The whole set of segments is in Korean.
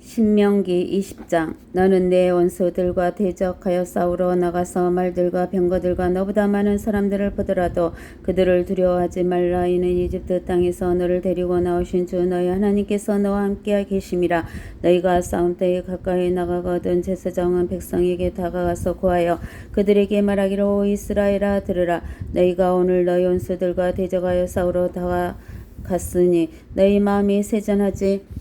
신명기 20장 너는 내 원수들과 대적하여 싸우러 나가서 말들과 병거들과 너보다 많은 사람들을 보더라도 그들을 두려워하지 말라. 이는 이집트 땅에서 너를 데리고 나오신 주 너희 하나님께서 너와 함께 계심이라. 너희가 싸움 때에 가까이 나가거든 제사장은 백성에게 다가가서 구하여 그들에게 말하기로 오 이스라엘아 들으라. 너희가 오늘 너희 원수들과 대적하여 싸우러 다가 갔으니 너희 마음이 세전하지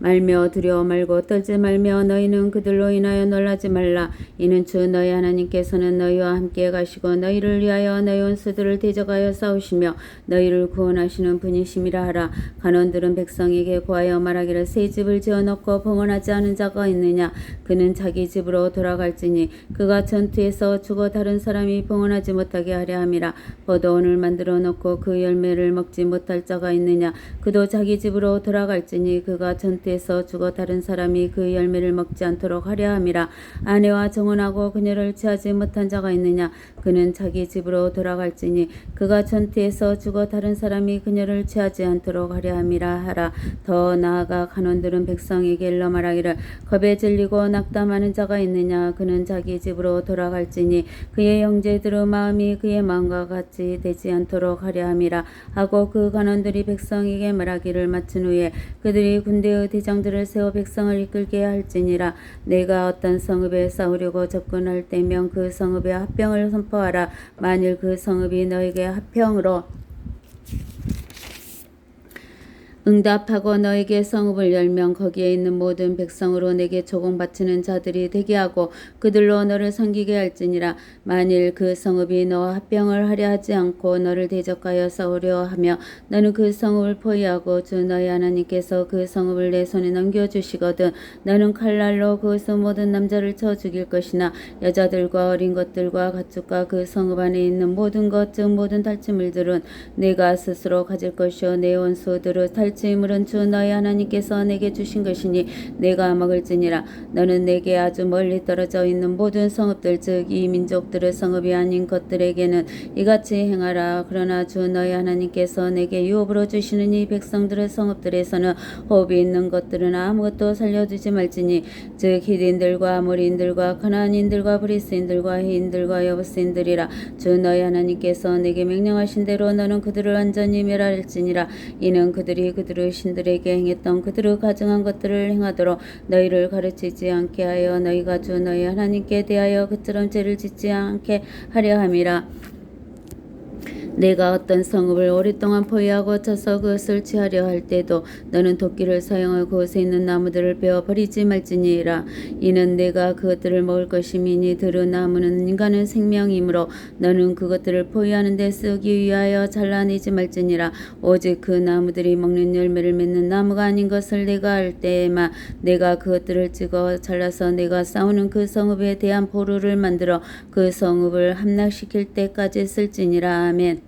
말며 두려워 말고 떨지 말며 너희는 그들로 인하여 놀라지 말라. 이는 주 너희 하나님께서는 너희와 함께 가시고 너희를 위하여 너희 원수들을 대적하여 싸우시며 너희를 구원하시는 분이심이라 하라. 간원들은 백성에게 구하여 말하기를 새 집을 지어 놓고 봉헌하지 않은 자가 있느냐? 그는 자기 집으로 돌아갈지니 그가 전투에서 죽어 다른 사람이 봉헌하지 못하게 하려 함이라. 포도원을 만들어 놓고 그 열매를 먹지 못할 자가 있느냐? 그도 자기 집으로 돌아갈지니 그가 전투 에서 죽어 다른 사람이 그 열매를 먹지 않도록 하려 함이라. 아내와 정혼하고 그녀를 취하지 못한 자가 있느냐? 그는 자기 집으로 돌아갈지니 그가 전투에서 죽어 다른 사람이 그녀를 취하지 않도록 하려 함이라 하라. 더 나아가 간원들은 백성에게 일러 말하기를 겁에 질리고 낙담하는 자가 있느냐? 그는 자기 집으로 돌아갈지니 그의 형제들의 마음이 그의 마음과 같이 되지 않도록 하려 함이라. 하고 그 간원들이 백성에게 말하기를 마친 후에 그들이 군대의 대장들을 세워 백성을 이끌게 할지니라. 내가 어떤 성읍에 싸우려고 접근할 때면 그 성읍에 합병을 선포하라. 만일 그 성읍이 너에게 합병으로 응답하고 너에게 성읍을 열면 거기에 있는 모든 백성으로 내게 조공 바치는 자들이 되게 하고 그들로 너를 섬기게 할지니라. 만일 그 성읍이 너와 합병을 하려 하지 않고 너를 대적하여 싸우려 하며 너는 그 성읍을 포위하고 주 너희 하나님께서 그 성읍을 내 손에 넘겨 주시거든 너는 칼날로 그것의 모든 남자를 쳐 죽일 것이나 여자들과 어린 것들과 가축과 그 성읍 안에 있는 모든 것 즉 모든 탈취물들은 내가 스스로 가질 것이요 내 원수들의 탈 취물은 주 너희 하나님께서 내게 주신 것이니 내가 먹을지니라. 너는 내게 아주 멀리 떨어져 있는 모든 성읍들 즉 이 민족들의 성읍이 아닌 것들에게는 이같이 행하라. 그러나 주 너희 하나님께서 내게 유업으로 주시는 이 백성들의 성읍들에서는 호흡이 있는 것들은 아무것도 살려두지 말지니 즉 히딘들과 아모리인들과 가나안인들과 브리스인들과 해인들과 여부스인들이라. 주 너희 하나님께서 내게 명령하신 대로 너는 그들을 완전히 멸할지니라. 이는 그들이 그들 의 신들에게 행했던 그들의 가증한 것들을 행하도록 너희를 가르치지 않게 하여 너희가 주 너희 하나님께 대하여 그처럼 죄를 짓지 않게 하려 함이라 내가 어떤 성읍을 오랫동안 포위하고 쳐서 그것을 취하려 할 때도 너는 도끼를 사용하여 그곳에 있는 나무들을 베어 버리지 말지니라. 이는 내가 그것들을 먹을 것이미니 들은 나무는 인간의 생명이므로 너는 그것들을 포위하는 데 쓰기 위하여 잘라내지 말지니라. 오직 그 나무들이 먹는 열매를 맺는 나무가 아닌 것을 내가 알 때에만 내가 그것들을 찍어 잘라서 내가 싸우는 그 성읍에 대한 보루를 만들어 그 성읍을 함락시킬 때까지 쓸지니라. 아멘